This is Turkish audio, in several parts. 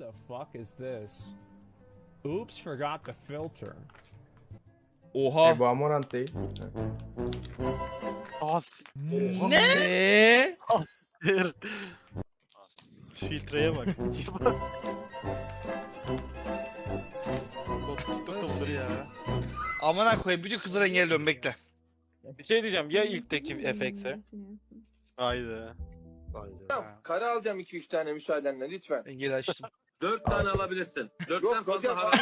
the fuck is this? Oops, forgot the filter. Oha. E, bu Amorant değil. As. Ne? Astir. Filtreye bak. Nasıl ya? Amına koyayım bütün kızları engelliyorum bekle. Bir şey diyeceğim ya ilkteki FX'e. Haydi. Kare alacağım 2-3 tane müsaadenle lütfen. Engel açtım. 4 tane alabilirsin. 4'ten Yok fazla hocam. haram.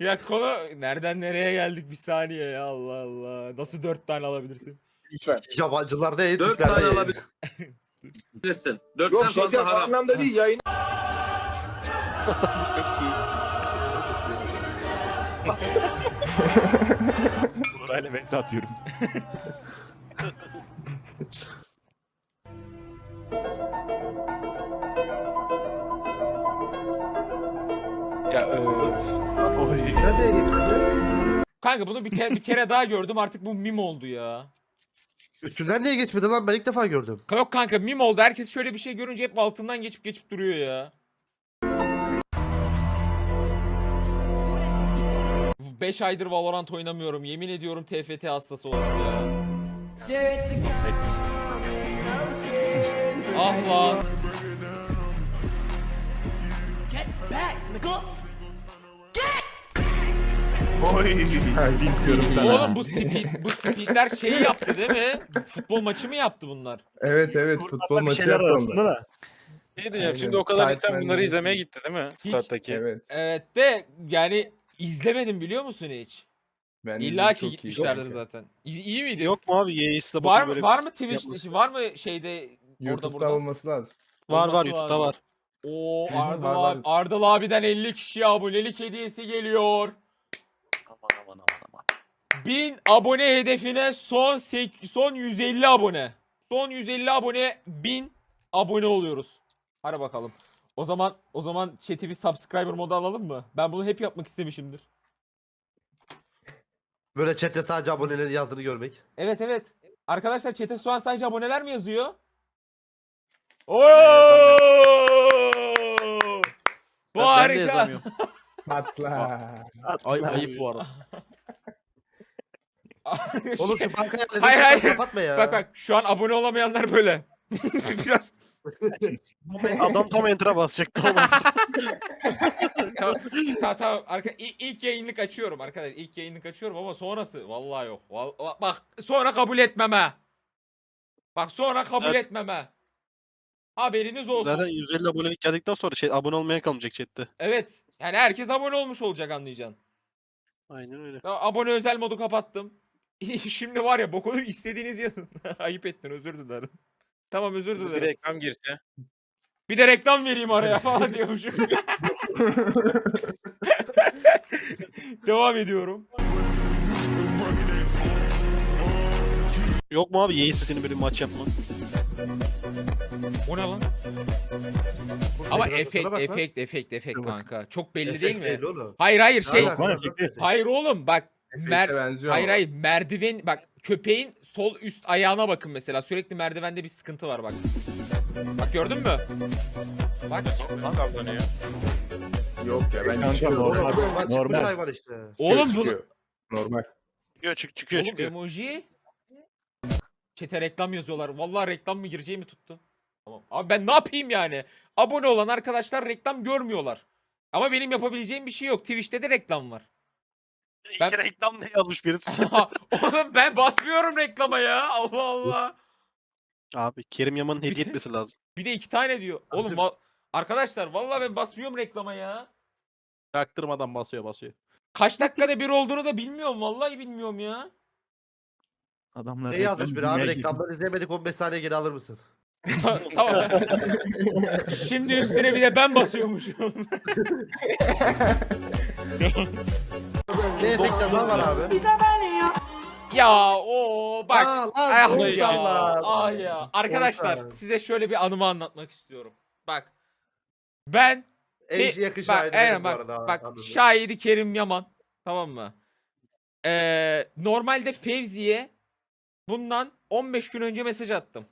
Ya konu nereden nereye geldik bir saniye ya Allah Allah. Nasıl dört tane alabilirsin? lütfen. Yabancılar değil, 4 Türkler tane değil. alabilirsin. 4'ten Yok şey fazla haram. anlamda değil yayın. Burayla benzi atıyorum. ya öf. Nereye geçmedi? Kanka bunu bir, te- bir kere daha gördüm artık bu mim oldu ya. Üstünden niye geçmedi lan? Ben ilk defa gördüm. Yok kanka mim oldu. Herkes şöyle bir şey görünce hep altından geçip geçip duruyor ya. 5 aydır Valorant oynamıyorum. Yemin ediyorum TFT hastası oldum ya. Ah lan. İstiyorum Oğlum bu speed, bu speedler şeyi yaptı değil mi? Futbol maçı mı yaptı bunlar? Evet evet futbol bir maçı şeyler arasında da. Ne diyeceğim şimdi o kadar insan bunları izlemeye gitti değil mi? Stat'taki. Evet. Evet de yani izlemedim biliyor musun hiç? Ben İlla ki gitmişlerdir zaten. İyi, iyi miydi? Yok mu abi Yeğiz'de Var bakın mı böyle. var mı Twitch'te yapması. var mı şeyde orada YouTube'da burada? olması lazım. Var var olması YouTube'da lazım. var. Oo hı, Ardıl, var, var. abi, Ardıl abiden 50 kişiye abonelik hediyesi geliyor. 1000 abone hedefine son son 150 abone. Son 150 abone 1000 abone oluyoruz. Hadi bakalım. O zaman o zaman chat'i bir subscriber modu alalım mı? Ben bunu hep yapmak istemişimdir. Böyle chatte sadece abonelerin yazdığını görmek. Evet evet. Arkadaşlar chat'e şu an sadece aboneler mi yazıyor? Oo! Bu harika. Patla. Ay, ayıp bu arada. Oğlum şu banka yerlerini Hayır, hayır. kapatma ya. Bak bak şu an abone olamayanlar böyle. Biraz Adam tam enter'a basacaktı oğlum. tamam, tamam, tamam. Arka, ilk, ilk yayınlık açıyorum arkadaşlar. İlk yayınlık açıyorum ama sonrası vallahi yok. Vallahi, bak sonra kabul etmeme. Bak sonra kabul Zaten- etmeme. Haberiniz olsun. Zaten 150 abonelik geldikten sonra şey abone olmaya kalmayacak chatte. Evet. Yani herkes abone olmuş olacak anlayacaksın. Aynen öyle. Ya, abone özel modu kapattım. Şimdi var ya bokunu istediğiniz yazın. Ayıp ettin özür dilerim. Tamam özür Bir dilerim. reklam girse. Bir de reklam vereyim araya falan diyormuşum. Devam ediyorum. Yok mu abi Yeğiz'le senin böyle bir maç yapman? O ne lan? Ama Biraz efekt, bak lan. efekt, efekt, efekt kanka. Çok belli değil mi? Hayır hayır şey. Hayır oğlum bak. Mer benziyor hayır ama. hayır merdiven bak köpeğin sol üst ayağına bakın mesela. Sürekli merdivende bir sıkıntı var bak. Bak gördün mü? Bak. Sallanıyor. Yok ya ben Kanka. Oğlum, Normal. normal. çıkmış Normal. hayvan işte. Oğlum Çıkıyor. Normal. Çıkıyor çık çıkıyor Oğlum çıkıyor. emoji. Çete reklam yazıyorlar. Vallahi reklam mı gireceği mi tuttu? Tamam. Abi ben ne yapayım yani? Abone olan arkadaşlar reklam görmüyorlar. Ama benim yapabileceğim bir şey yok. Twitch'te de reklam var. Ben- İki reklam ne yazmış birisi? Oğlum ben basmıyorum reklama ya. Allah Allah. abi Kerim Yaman'ın hediye etmesi lazım. Bir de iki tane diyor. Oğlum va- arkadaşlar vallahi ben basmıyorum reklama ya. Çaktırmadan basıyor basıyor. Kaç dakikada bir olduğunu da bilmiyorum. Vallahi bilmiyorum ya. Adamlar Ne yazmış bir abi reklamları izleyemedik 15 saniye geri alır mısın? tamam. Şimdi üstüne bir de ben basıyormuşum. Ne lan var abi? ya o bak. Aa, lan, Ah ya, ah ya. Arkadaşlar Konuşlar. size şöyle bir anımı anlatmak istiyorum. Bak. Ben yakın bak, şahidi aynen bak, bak şahidi Kerim Yaman. Tamam mı? Ee, normalde Fevzi'ye bundan 15 gün önce mesaj attım.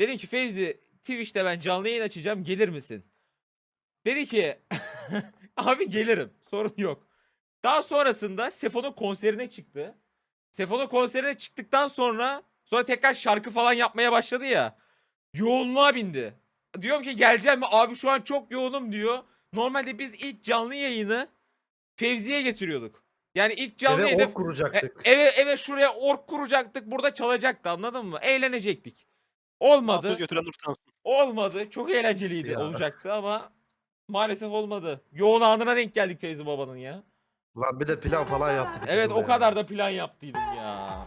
Dedim ki Fevzi Twitch'te ben canlı yayın açacağım gelir misin? Dedi ki abi gelirim sorun yok. Daha sonrasında Sefo'nun konserine çıktı. Sefo'nun konserine çıktıktan sonra sonra tekrar şarkı falan yapmaya başladı ya. Yoğunluğa bindi. Diyorum ki geleceğim mi? Abi şu an çok yoğunum diyor. Normalde biz ilk canlı yayını Fevzi'ye getiriyorduk. Yani ilk canlı Eve yayını ok kuracaktık. e- eve eve şuraya ork kuracaktık. Burada çalacaktı anladın mı? Eğlenecektik. Olmadı. Hafta götüren utansın. Olmadı. Çok eğlenceliydi Ya. olacaktı ama maalesef olmadı. Yoğun anına denk geldik Fevzi Baba'nın ya. Lan bir de plan falan yaptık. Evet o kadar ya. da plan yaptıydım ya.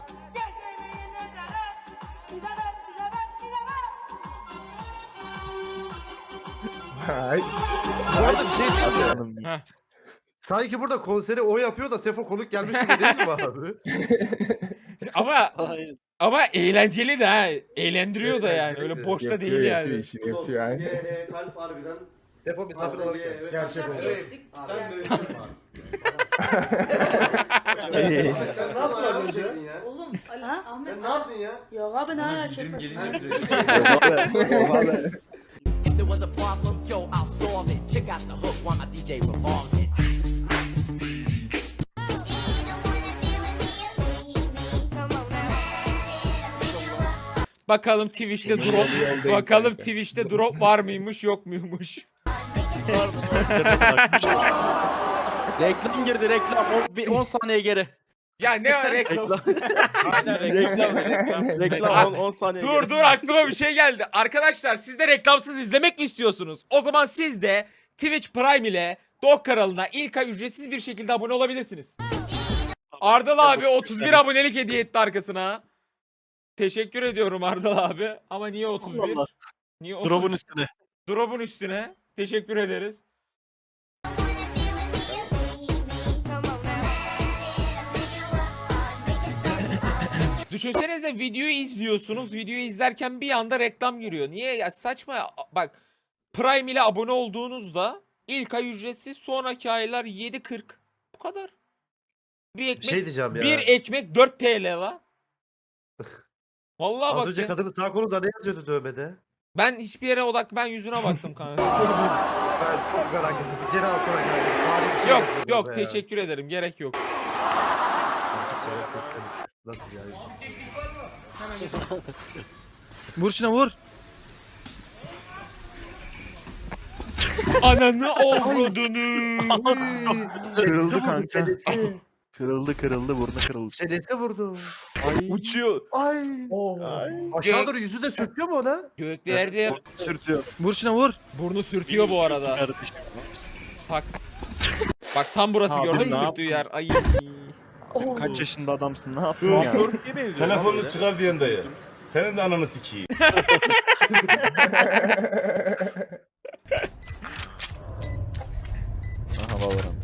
Hay. Bu arada bir şey mi? Heh. Sanki burada konseri o yapıyor da Sefo konuk gelmiş gibi değil mi abi? Ama Aynen. ama eğlenceli de ha. Eğlendiriyor da yani. Öyle boşta değil yani. kalp harbiden. Sefo misafir olarak geldi. Gerçek oldu. Sen böyle Sen ne yaptın az önce? Oğlum Ali, Ahmet Sen ne yaptın ya? Yok abi ne ayağı çekmez. If there was a problem, yo, I'll solve it. Check out the hook while my DJ revolves it. Bakalım Twitch'te drop. Bakalım Twitch'te drop var mıymış yok muymuş. Reklam girdi reklam. O, bir 10 saniye geri. Ya ne var reklam? reklam. reklam. reklam 10, 10 saniye Dur geri. dur aklıma bir şey geldi. Arkadaşlar siz de reklamsız izlemek mi istiyorsunuz? O zaman siz de Twitch Prime ile Dog kanalına ilk ay ücretsiz bir şekilde abone olabilirsiniz. Ardal abi 31 abonelik hediye etti arkasına. Teşekkür ediyorum Ardal abi. Ama niye 31? Allah. Niye 31? Drop'un üstüne. Drop'un üstüne. Teşekkür ederiz. Düşünsenize videoyu izliyorsunuz. Videoyu izlerken bir anda reklam giriyor. Niye ya saçma ya. Bak Prime ile abone olduğunuzda ilk ay ücretsiz sonraki aylar 7.40. Bu kadar. Bir Bir ekmek şey diyeceğim ya. bir ekmek 4 TL la. Vallahi Az bak önce ya. kadının sağ kolunda ne yazıyordu dövmede? Ben hiçbir yere odak ben yüzüne baktım kanka. Ben çok merak ettim. Bir geri alsana kanka. Tarih bir şey yok yapıyordu yok orada ya. teşekkür ederim gerek yok. Azıcık cevap beklemiş. Nasıl yani? Vur şuna vur. Ananı avradını. Kırıldı kanka. Çenesi. Kırıldı kırıldı burnu kırıldı. Çenesi vurdu. Uçuyor. Ay. Aşağı Gök- doğru yüzü de sürtüyor mu ona? Göklerde Sürtüyor. Vur şuna vur. burnu sürtüyor bu arada. Kardeşim. Bak. Bak tam burası Abi gördün mü ne sürttüğü yer. Ay. Kaç yaşında adamsın ne yaptın ya? Telefonunu çıkar diyen dayı. Senin de ananı sikeyim. Aha Valorant.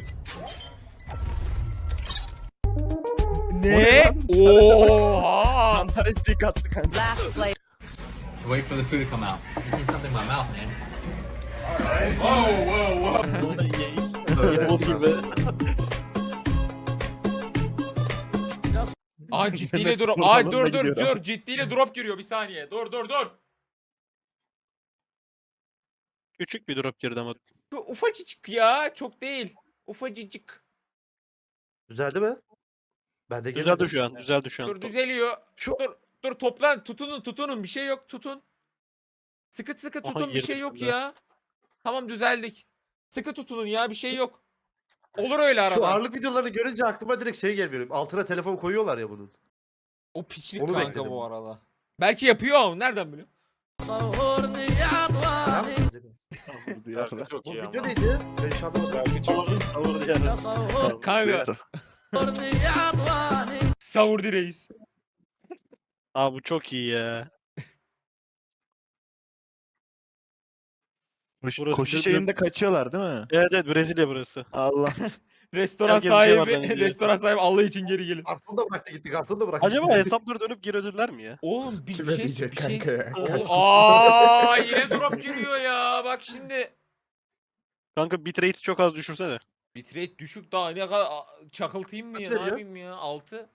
Ne? Oha. Antares dik attı kanka. Last play. Wait for the food to come out. You see something in my mouth, man. Bot gibi. Aa ciddiyle drop. Ay dur dur dur ciddiyle drop giriyor bir saniye. Dur dur dur. Küçük bir drop girdi ama. Şu ufacıcık ya çok değil. Ufacıcık. Düzeldi mi? Ben de Düzeldi şu an. Düzeldi şu an. Dur düzeliyor. Şu- Dur dur toplan tutunun tutunun bir şey yok tutun. Sıkı sıkı Aha, tutun bir şey yok ya. Tamam düzeldik. Sıkı tutunun ya bir şey yok. Olur öyle arada. Şu ağırlık videolarını görünce aklıma direkt şey gelmiyor. Altına telefon koyuyorlar ya bunun. O piçlik Onu kanka bekledim. bu arada. Belki yapıyor ama nereden biliyor? Tamam. Çok Bu video neydi? Ben şu yani. Kanka. Savurdu reis. Aa bu çok iyi ya. Koşu, Burası koşu şeyinde kaçıyorlar değil mi? Evet evet Brezilya burası. Allah. Restoran Gel, geleceğim sahibi, restoran sahibi Allah için geri gelin. Garson da bıraktı gitti. Garson da bıraktı. Acaba hesapları dönüp geri ödüller mi ya? Oğlum bir, Kime şey diyecek bir şey. kanka ya? Oğlum, Aa yine drop giriyor ya. Bak şimdi Kanka bitrate'i çok az düşürsene. Bitrate düşük daha ne kadar çakıltayım mı Kaç ya? Ne veriyor? yapayım ya? 6.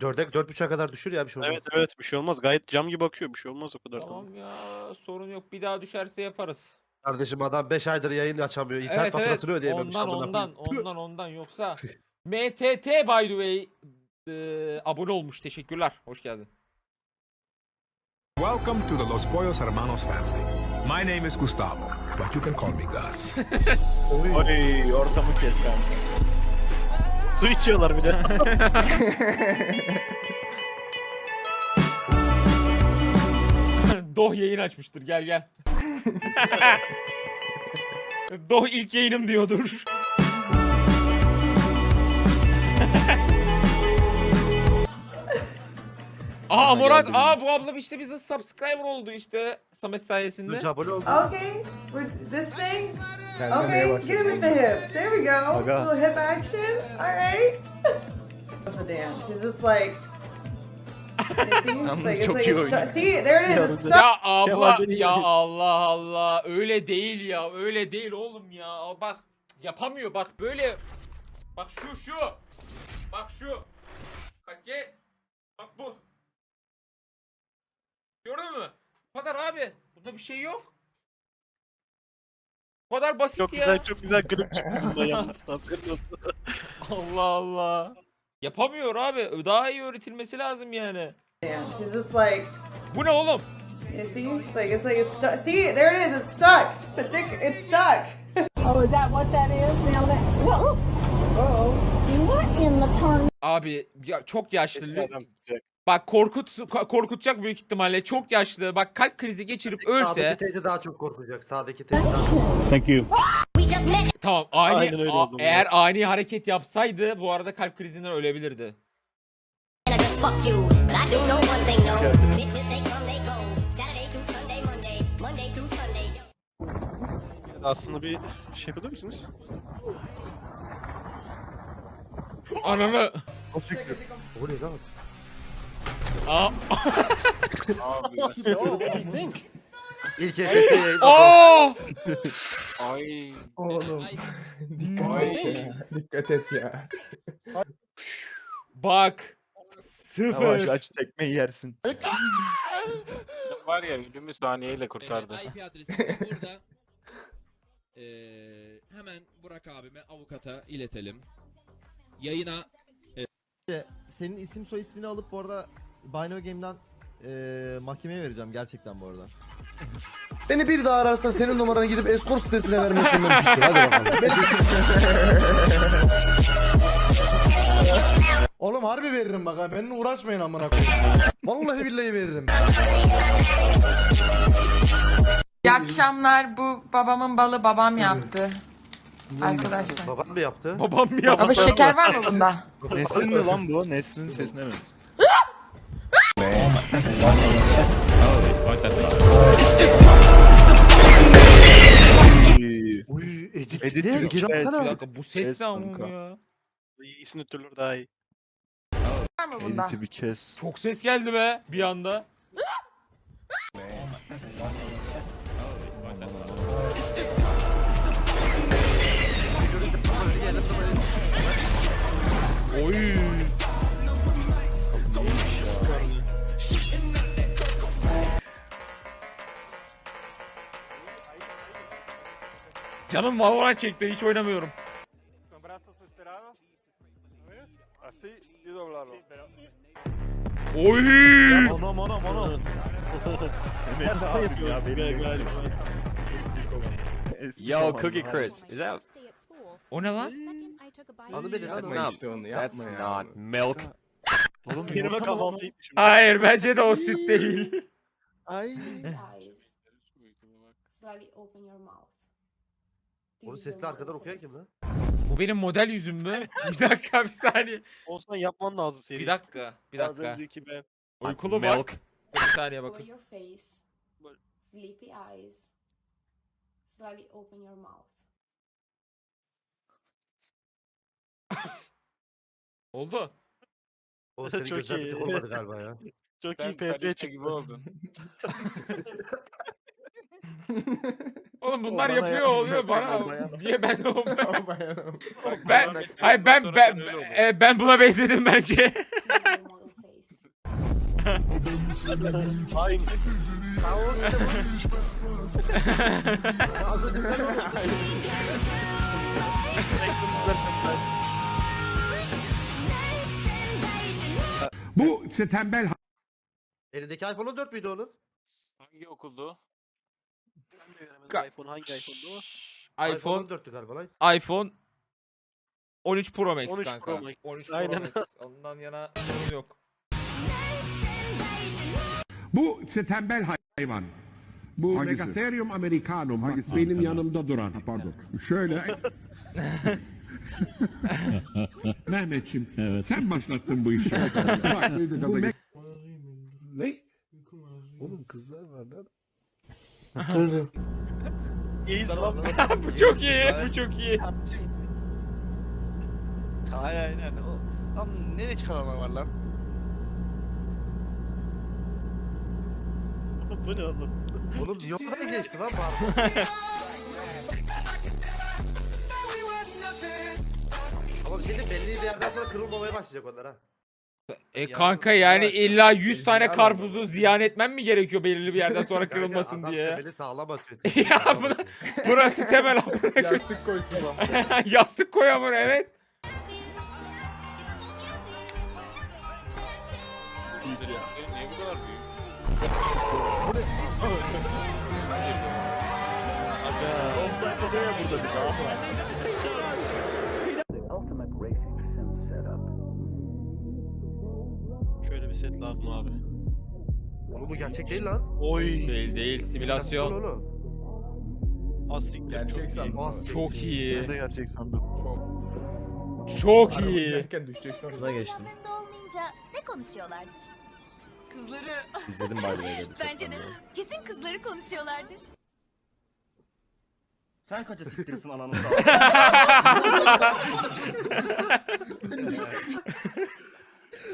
Dörde, dört buçuğa kadar düşür ya bir şey olmaz. Evet evet bir şey olmaz. Gayet cam gibi bakıyor. Bir şey olmaz o kadar. Tamam ya sorun yok. Bir daha düşerse yaparız. Kardeşim adam 5 aydır yayın açamıyor. İnternet Evet evet. faturasını ödeyememiş. Ondan amına ondan koyayım. ondan ondan yoksa. MTT by the way e, abone olmuş. Teşekkürler. Hoş geldin. Welcome to the Los Pollos Hermanos family. My name is Gustavo, but you can call me Gus. Oy ortamı kes kanka. Su içiyorlar bir de. Doh yayın açmıştır. Gel gel. Doh ilk yayınım diyordur. Aa Murat, aa bu abla işte bize subscriber oldu işte Samet sayesinde. Okay, we're this thing. Okay, him with the hips. There we go. Aga. little hip action. All right. That's a dance. He's just like. See? Yalnız Like, it's çok like iyi it's oynuyor. See, there it is. It's Yalnız- stuck. Ya abla ya. Allah Allah öyle değil ya öyle değil oğlum ya bak yapamıyor bak böyle bak şu şu bak şu bak gel bak bu gördün mü bu kadar abi bunda bir şey yok bu kadar basit çok ya güzel çok güzel klip çıktı bunda yalnız. Haberin olsun. Allah Allah yapamıyor abi daha iyi öğretilmesi lazım yani dance. He's just like. bu ne oğlum You see, it's like it's like it's stuck. See, there it is. It's stuck. The thick, it's stuck. Oh, is that what that is? Now that. Whoa. Abi ya çok yaşlı. Bak korkut ko- korkutacak büyük ihtimalle. Çok yaşlı. Bak kalp krizi geçirip ölse Sağdaki teyze daha çok korkacak. Sağdaki teyze daha çok Thank you. tamam ani Aynen öyle a- oldu bu. eğer ani hareket yapsaydı bu arada kalp krizinden ölebilirdi. Aslında bir şey yapabilir misiniz? Ananı. O ne lan? Aa. İlk ETS yayın. Aa! Ay. Oğlum. Dikkat et ya. Bak. Yavaş Sıfır. aç tekmeyi yersin. Var ya ölümü saniyeyle kurtardı. IP adresimiz burada. Ee, hemen Burak abime avukata iletelim. Yayına Senin isim soy ismini alıp bu arada Bino Game'den eee mahkemeye vereceğim gerçekten bu arada. Beni bir daha ararsan senin numaranı gidip escort sitesine vermek zorunda düştüm. Hadi bakalım. Oğlum harbi veririm bak ha. Benimle uğraşmayın amına koyayım. Vallahi billahi veririm. İyi akşamlar. Bu babamın balı babam yaptı. Arkadaşlar. Babam mı yaptı? Babam mı yaptı? Baba şeker var mı bunda? Nesrin mi lan bu? Nesrin'in sesine mi? Uy. Edit. Edit ne? Bir dakika bu ses ne ama kanka. ya? İyisini türlür daha iyi. Var mı bunda? Edit'i bir kes. Çok ses geldi be bir anda. Canım Valorant çekti hiç oynamıyorum. Oy! Anam anam anam. Ya benim galiba. Yo, Cookie Crisp. Is that? O ne lan? Adı beni That's not. That's not milk. Oğlum Kelime yumurta mı lan o? kahvaltıymış. Hayır bence de o süt değil. Ay. Onu sesli arkadan okuyan kim lan? Bu benim model yüzüm mü? Bir dakika bir saniye. Olsan yapman lazım seri. Bir dakika bir Az dakika. önceki ben. Uykulu Milk. bak. Bir saniye bakın. your face. Sleepy eyes. Slightly open your mouth. Oldu. O senin Çok gözler bir iyi. tık olmadı galiba ya. Çok iyi PP çıktı. oldun. Oğlum bunlar bana yapıyor yapmıyor, oluyor bana. Niye ben ben hayır ben ben e, ben buna benzedim bence. Bu işte tembel Elindeki iPhone 14 müydü onun? Hangi okuldu? Ben de göremedim Ka- iPhone hangi iPhone'du o? iPhone 14'tü galiba lan. iPhone 13 Pro Max 13 kanka. Pro Max, 13 Pro aynen. Max. Ondan yana sorun yok. Bu işte tembel hayvan. Bu Megatherium americanum. Bak benim yanımda duran. Pardon. Şöyle. Mehmetçim sen başlattın bu işi. Bak, bu me- Oğlum kızlar var lan. Yeis lan. bu çok iyi. Bu çok iyi. Aynen aynen. O, lan nereye çıkaranlar var lan? Bu ne oğlum? Oğlum da geçti lan pardon. Ama bir şey belli bir yerden sonra kırılmamaya başlayacak onlar ha. E kanka yani illa 100 tane karpuzu ziyan etmem mi gerekiyor belirli bir yerden sonra Kanka, kırılmasın adam diye? temeli sağlam atıyor. ya buna, burası temel Yastık koysun lan. Yastık koyamır evet. Niye bu kadar büyük? Offside'da ya burada bir daha set lazım abi. Oğlum bu gerçek değil lan. Oy. Değil değil simülasyon. Oğlum. Asiktir Gerçek çok iyi. sandım. Ah, Çok iyi. Ben de gerçek sandım. Çok Araba iyi. giderken düşecek sonra. Kıza geçtim. olmayınca ne konuşuyorlardır? Kızları. İzledim by the way dedi. Bence de. Kesin kızları konuşuyorlardır. Sen kaça siktirsin ananı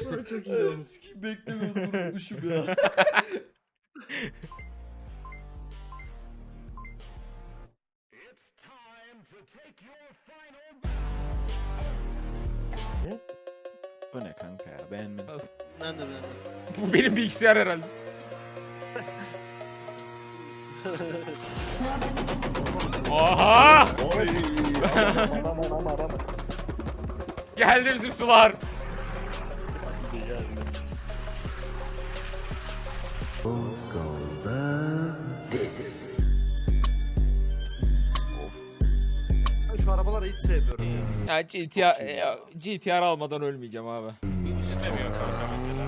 Çok iyi lan. Beklemiyordum unutmuşum ya. Bu ne kanka ya beğenmedim. Ben de ben de. Bu benim bilgisayar herhalde. Aman. Geldi bizim sular. Ben şu arabaları hiç sevmiyorum ya. Ya GTR, ya GTR almadan ölmeyeceğim abi. İstemiyor kanka mesela.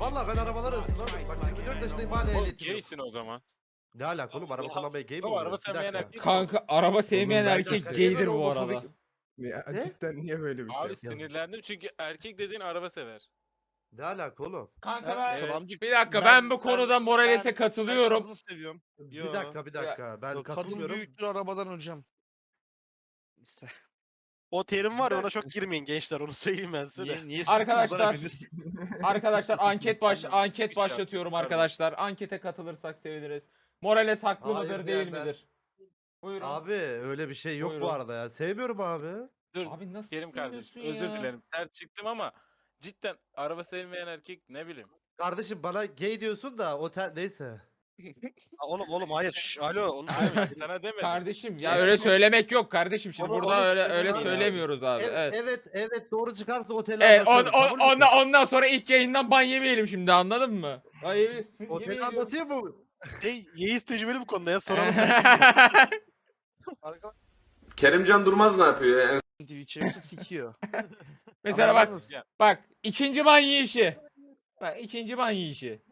Valla ben arabaları ısınamıyorum. Bak 24 yaşındayım hala ehliyetim yok. Gaysin o zaman. Ne alaka oğlum araba kullanmaya gay mi oluyor? araba Bir sevmeyen erkek- Kanka araba sevmeyen erkek gaydir bu arada. Ya, Ne? cidden niye böyle bir şey? Abi sinirlendim çünkü erkek dediğin araba sever. Ne alaka oğlum? Kanka Evet. ben, Amcık, bir dakika ben, ben- bu konuda Morales'e Ben katılıyorum. kadını seviyorum. Bir Yo. dakika bir dakika ben Kadın katılmıyorum. büyüktür arabadan hocam. İşte. O terim var ya ona çok girmeyin gençler onu söyleyeyim ben size de. Niye, niye Arkadaşlar, hepiniz? Arkadaşlar anket baş anket başlatıyorum arkadaşlar. Ankete katılırsak seviniriz. Morales haklı Hayır mıdır değil diyenler. midir? Buyurun. Abi öyle bir şey yok Buyurun. bu arada ya. Sevmiyorum abi. Dur Abi nasıl Kerim kardeşim seviyorsun özür ya? dilerim. Ters çıktım ama cidden araba sevmeyen erkek ne bileyim. Kardeşim bana gay diyorsun da otel neyse. Ha, oğlum oğlum hayır. Şş, alo onu demedim. Sana demedim. Kardeşim ya öyle söylemek yok kardeşim şimdi Onu- burada onu öyle öyle lazım. söylemiyoruz abi. Evet Evet. evet, evet doğru çıkarsa oteli Evet, on, anlatıyorum. on, kabul müsün? ondan, ondan sonra ilk yayından ban yemeyelim şimdi anladın mı? Ay evet. Oteli anlatayım mı? Şey Yeğiz tecrübeli bu konuda ya soralım. Kerimcan Durmaz ne yapıyor ya? Twitch'e sikiyor. Mesela bak bak ikinci ban yiyişi. Bak ikinci ban yiyişi.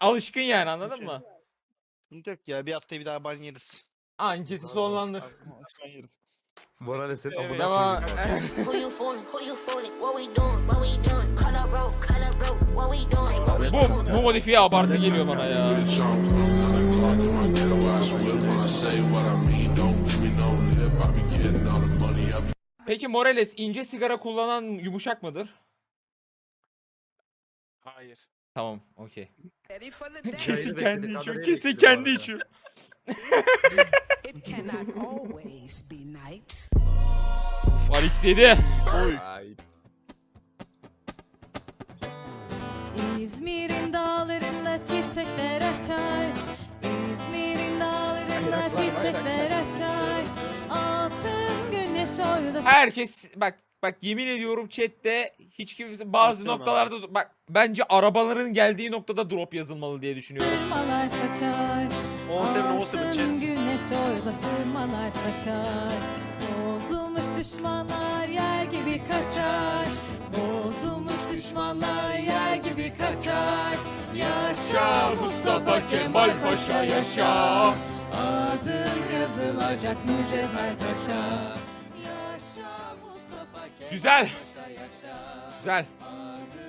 Alışkın yani anladın mı? Sıkıntı yok ya bir haftaya bir daha ban yeriz. Anketi sonlandır. Ban yeriz. Morales'in Evet. amına Devam. koyayım. Who you fooling? Who you fooling? What we doing? What we doing? Cut up bro, cut up bro. What we doing? What we bu, bu modifiye abartı geliyor bana ya. Peki Morales ince sigara kullanan yumuşak mıdır? Hayır. Tamam, okey. Kesin kendi içiyor. Kesin bu kendi arada. It cannot always be night. Alex yedi. Oy. İzmir'in dağlarında çiçekler açar. İzmir'in dağlarında çiçekler açar. Altın güneş orada Herkes bak bak yemin ediyorum chatte hiç kimse bazı Baksana. noktalarda bak bence arabaların geldiği noktada drop yazılmalı diye düşünüyorum. sırmalar saçar. 17 17 Altın chat. güneş orada sırmalar saçar. Bozulmuş düşmanlar yer gibi kaçar. Bozulmuş düşmanlar yer gibi kaçar. Yaşa Mustafa Kemal Paşa yaşa. Adım yazılacak mücevher taşa. Yaşa Mustafa Kemal Güzel. Yaşa. Güzel. Adım